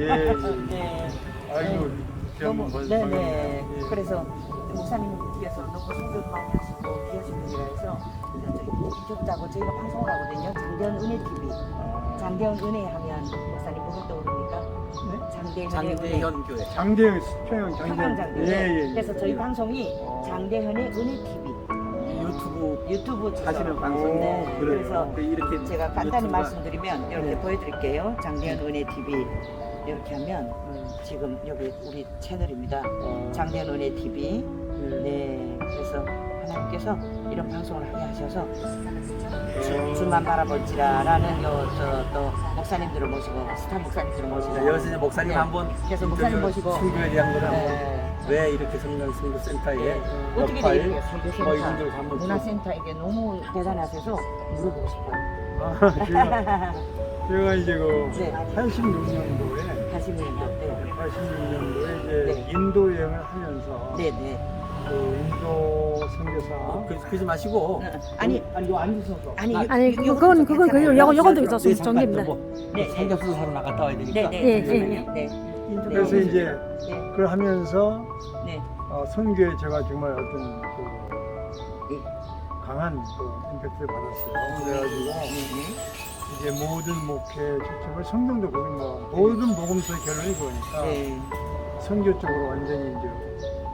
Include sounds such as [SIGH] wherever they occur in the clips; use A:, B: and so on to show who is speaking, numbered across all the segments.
A: 예.
B: 네.
A: 아이고,
B: 너무
A: 번
B: 네네. 그래서 목사님께서 너무 성교도 많이 하시고 귀하신 분이라 해서 이겼다고 저희가 방송을 하거든요. 장대현 은혜 TV. 장대현 은혜 하면 목사님 뭐가 떠오릅니까? 장대현 은혜.
C: 장대현 교회.
A: 장대현 수평
B: 평양
A: 장대현.
B: 장대현.
A: 예, 예.
B: 그래서 저희 방송이
A: 어.
B: 장대현의 은혜 TV
C: 유튜브
B: 유튜브
C: 하시는
A: 오,
C: 방송.
B: 네.
A: 그래요.
B: 그래서
C: 그 이렇게
B: 제가 간단히
C: 유튜브가-
B: 말씀드리면 이렇게
C: 네.
B: 보여드릴게요. 장대현 은혜 TV 이렇게 하면 지금 여기 우리 채널입니다.
A: 어,
B: 은혜 TV.
A: 예.
B: 네, 그래서 하나님께서 이런 방송을 하게 하셔서
A: 어,
B: 주, 주만 바라볼지라라는 요저또 목사님들을 모시고 스타 목사님들을 모시고
C: 네, 여기서 이제 목사님
B: 네.
C: 한번
B: 그래서 목사님 모시고
C: 순교에 대한 걸 한번
B: 네.
C: 왜 이렇게 성령 선교센터에
B: 네. 어떻게
C: 역할
B: 되겠어요?
C: 뭐 이런 걸 한번
B: 문화센터에게 너무 대단하셔서 물어보고 싶어요.
A: 아, [LAUGHS] 제가 이제 그
B: 네.
A: 86년도에
B: 하시면 네.
A: 86년도에 이제
B: 네.
A: 인도 여행을 하면서
B: 네, 네.
A: 그 인도 선교사
C: 어, 그, 그러지 마시고
B: 아니,
C: 아니 이거 앉으셔서
B: 아니,
C: 나-
D: 아니
B: 이거
D: 그건 그건 그
B: 괜찮아요.
D: 요건 요건도
C: 네,
D: 있었어
C: 잠깐
D: 정리입니다.
C: 좀 뭐,
B: 네, 네.
C: 삼겹살 사러 나갔다 와야 되니까
B: 네, 네.
D: 예,
B: 잠시만요. 네.
A: 그래서
B: 네.
A: 이제
B: 네.
A: 그걸 하면서
B: 네.
A: 어, 선교에 제가 정말 어떤 그
B: 네.
A: 강한 그 임팩트를 받았어요. 그래가지고
B: 네.
A: 이제 모든 목회 초점을 성경도 거기 뭐 모든 복음서의 결론이 그러니까
B: 네.
A: 선교 쪽으로 완전히 이제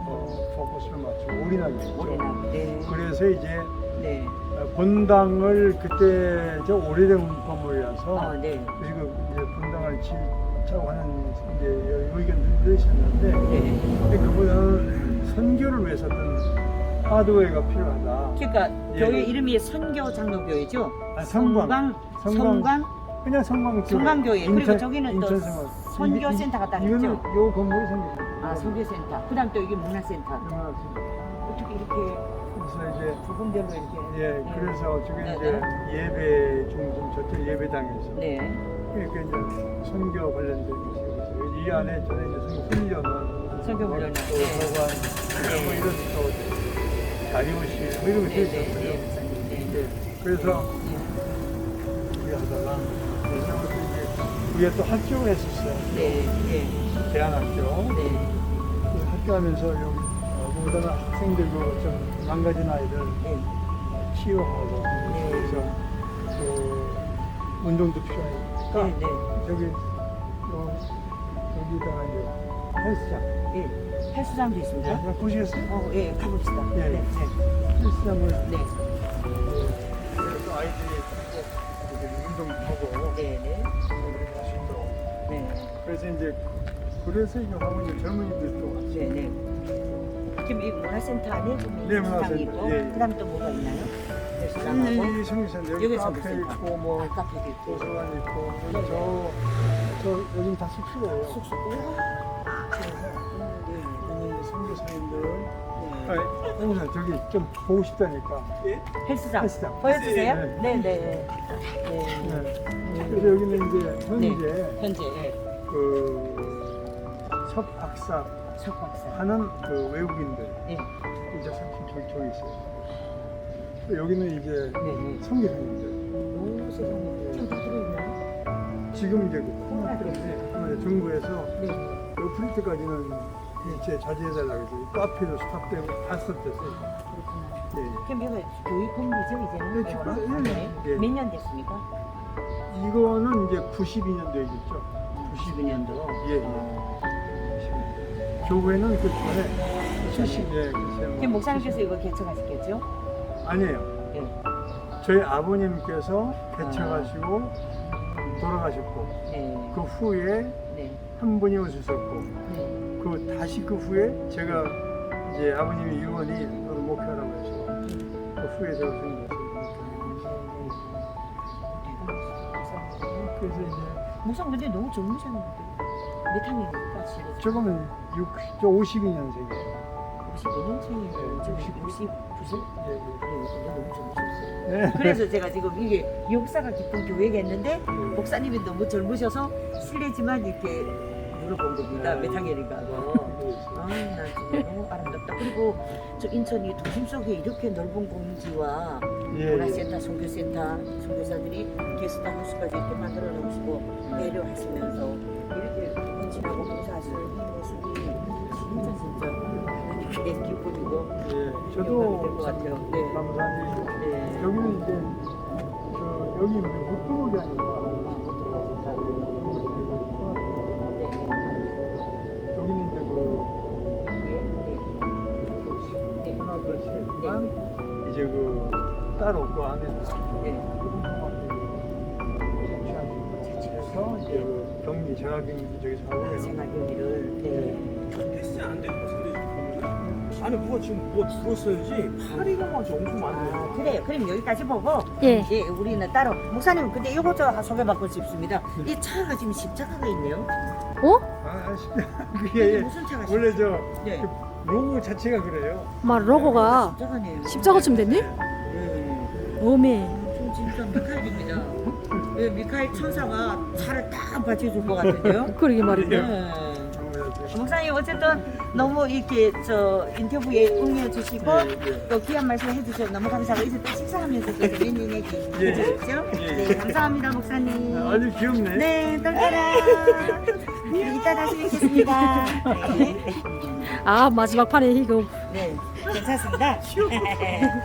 A: 어, 포커스를 맞추고 올인하게 됐죠.
B: 네.
A: 그래서 이제
B: 네.
A: 어, 본당을 그때 저 오래된 건물이라서
B: 아, 네.
A: 그리고 이제 본당을 짓자고 하는 이제 의견들이 있었는데
B: 네.
A: 근데 그보다는 선교를 위해서 어떤 하드웨어가 필요하다.
B: 그러니까
A: 예.
B: 교회 이름이 선교 장로교회죠.
A: 아, 성광.
B: 성광
A: 성광.
B: 성광
A: 그냥 성광
B: 성광교회. 그리고 저기는 또. 선교센터 같다
A: 이-
B: 그랬죠?
A: 요 건물이 선교센터.
B: 아 선교센터. 그다음 또 여기 문화센터.
A: 문화센터.
B: 어떻게 이렇게
A: 그래서 이제
B: 부분별로 이렇게.
A: 예
B: 네.
A: 그래서 저기
B: 네,
A: 이제 예배 중심 저쪽 예배당에서
B: 네.
A: 그러니까 이제 선교 관련된 것이. 이 안에 저는 이제 선- 훈련은
B: 선교 훈련은,
A: 또
B: 네.
A: 보관 뭐 이런 또 자료실 뭐 이런 거
B: 네, 네,
A: 있었어요.
B: 네. 네.
A: 네. 그래서 우리 하다가 그래서 우리가 또 학교를 했었어요.
B: 네. 네.
A: 대안학교.
B: 네.
A: 그 학교 하면서 여기 어, 보다는 학생들 그좀 망가진 아이들
B: 네.
A: 치유하고 그래서 그 운동도 필요하니까
B: 네. 네.
A: 저기 요, 여기다가 이제 헬스장
B: 네. 헬스장도 있습니다.
A: 네, 보시겠어요?
B: 어, 예, 가봅시다.
A: 예.
B: 네. 네.
A: 헬스장을
B: 네.
A: 그래서 아이들이 이렇게 운동하고
B: 네. 네.
A: 할수 있도록
B: 네.
A: 그래서 이제 그래서 이제 하면 이제 젊은이들도 왔어요.
B: 네. 네. 지금 이 문화센터 안에 좀
A: 네,
B: 네,
A: 문화센터.
B: 있고
A: 예, 예.
B: 그다음에 또 뭐가 있나요? 헬스장하고
A: 이 성기산 여기
B: 여기
A: 카페. 있고 뭐
B: 아, 카페도 있고
A: 도서관 있고
B: 네.
A: 여기 저, 저 요즘 다 숙소예요.
B: 숙소. 우와. 네.
A: 이 선교사님들
B: 네.
A: 아니, 선교사 저기 좀 보고 싶다니까.
B: 헬스장.
A: 헬스장.
B: 보여주세요.
A: 네.
B: 네, 네. 네.
A: 네. 그래서 여기는 이제 현재
B: 현재 예.
A: 그 석 박사
B: 석 박사.
A: 하는 그 외국인들
B: 네.
A: 이제 사진 저기 저기 있어요. 또 여기는 이제
B: 네. 네.
A: 선교사님들.
B: 오, 세상에. 지금 다 들어있나요?
A: 지금 이제 그 코로나 때문에 정부에서
B: 네.
A: 요 프린트까지는 이제 자제해달라고 해서 이 카페도 스탑되고 다 스탑됐어요.
B: 그렇구나.
A: 예.
B: 그럼 이거 교육 공부죠 이제는?
A: 네,
B: 이거는?
A: 지금, 네, 네.
B: 몇년 됐습니까?
A: 이거는 이제 92년도이겠죠.
B: 92년도.
A: 예, 예. 교회는 그 전에 70 예, 글쎄요.
B: 지금 목사님께서 이거 개척하셨겠죠?
A: 아니에요.
B: 예.
A: 저희 아버님께서 개척하시고 돌아가셨고
B: 네.
A: 그 후에
B: 네.
A: 한 분이 오셨었고
B: 네.
A: 그 다시 그 후에 제가 이제 아버님의 유언이 목표라고 해서 그 후에 제가 생각했어요. 그래서 이제
B: 목사님 근데 너무 젊으셨는데 몇 학년입니까 지금?
A: 조금은 6, 저 52년생이에요.
B: 92년생이에요. 69세?
A: 예, 예.
B: 너무 젊으셨어요.
A: 네.
B: 그래서 제가 지금 이게 역사가 깊은 교회가 있는데 네. 목사님이 너무 젊으셔서 실례지만 이렇게 물어본 겁니다. 몇 학년인가 하고. 아, 나 지금 너무 아름답다. 그리고 저 인천이 도심 속에 이렇게 넓은 공지와
A: 예. 예.
B: 문화센터, 선교센터, 선교사들이 게스트하우스까지 이렇게 만들어 놓으시고 음. 배려하시면서 이렇게 지나고 봉사하시는 이 모습이 진짜 진짜
A: 저도
B: 될것 같아요. 네.
A: 일이죠.
B: 네.
A: 여기는 이제 저 여기 목두목이 아니라 여기는 이제 그 하나 둘셋만 이제 그 따로 그 안에서
B: 네.
A: 그래서 이제 그 경리 정학경리 저기서 하고요.
B: 생활 경리를 네.
D: 헬스 안 되는 것 같은 데 안에 뭐가 지금 뭐가 들었어야지 파리가 막 엄청
B: 아,
D: 많네요
B: 그래요. 그럼 여기까지 보고
E: 예.
B: 예, 우리는 따로 목사님 근데 이거 저 소개받고 싶습니다. 이 차가 지금 십자가가 있네요.
E: 어?
A: 아,
B: 이게
A: 그게 [LAUGHS]
B: 무슨 차가
A: 원래 저
B: 네.
A: 그 로고 자체가 그래요.
E: 막 로고가
B: 십자가네요.
E: 십자가쯤 됐니?
B: 네.
E: 어메.
B: 저 진짜 미카엘입니다. 예, 미카엘 천사가 차를 딱 받쳐줄 것 같은데요.
E: 그러게 말이네.
B: 네. 목사님 어쨌든 너무 이렇게 저 인터뷰에 응해주시고
A: 예, 예.
B: 또 귀한 말씀 해주셔서 너무 감사하고 이제 또 식사하면서 또 재밌는 얘기
A: 예.
B: 해주셨죠?
A: 예, 예.
B: 네 감사합니다 목사님.
A: 아주 귀엽네.
B: 네, 떨떠라. 네, 이따 다시 뵙겠습니다. 네,
E: 아 마지막 판에 이거
B: 네 괜찮습니다. [LAUGHS]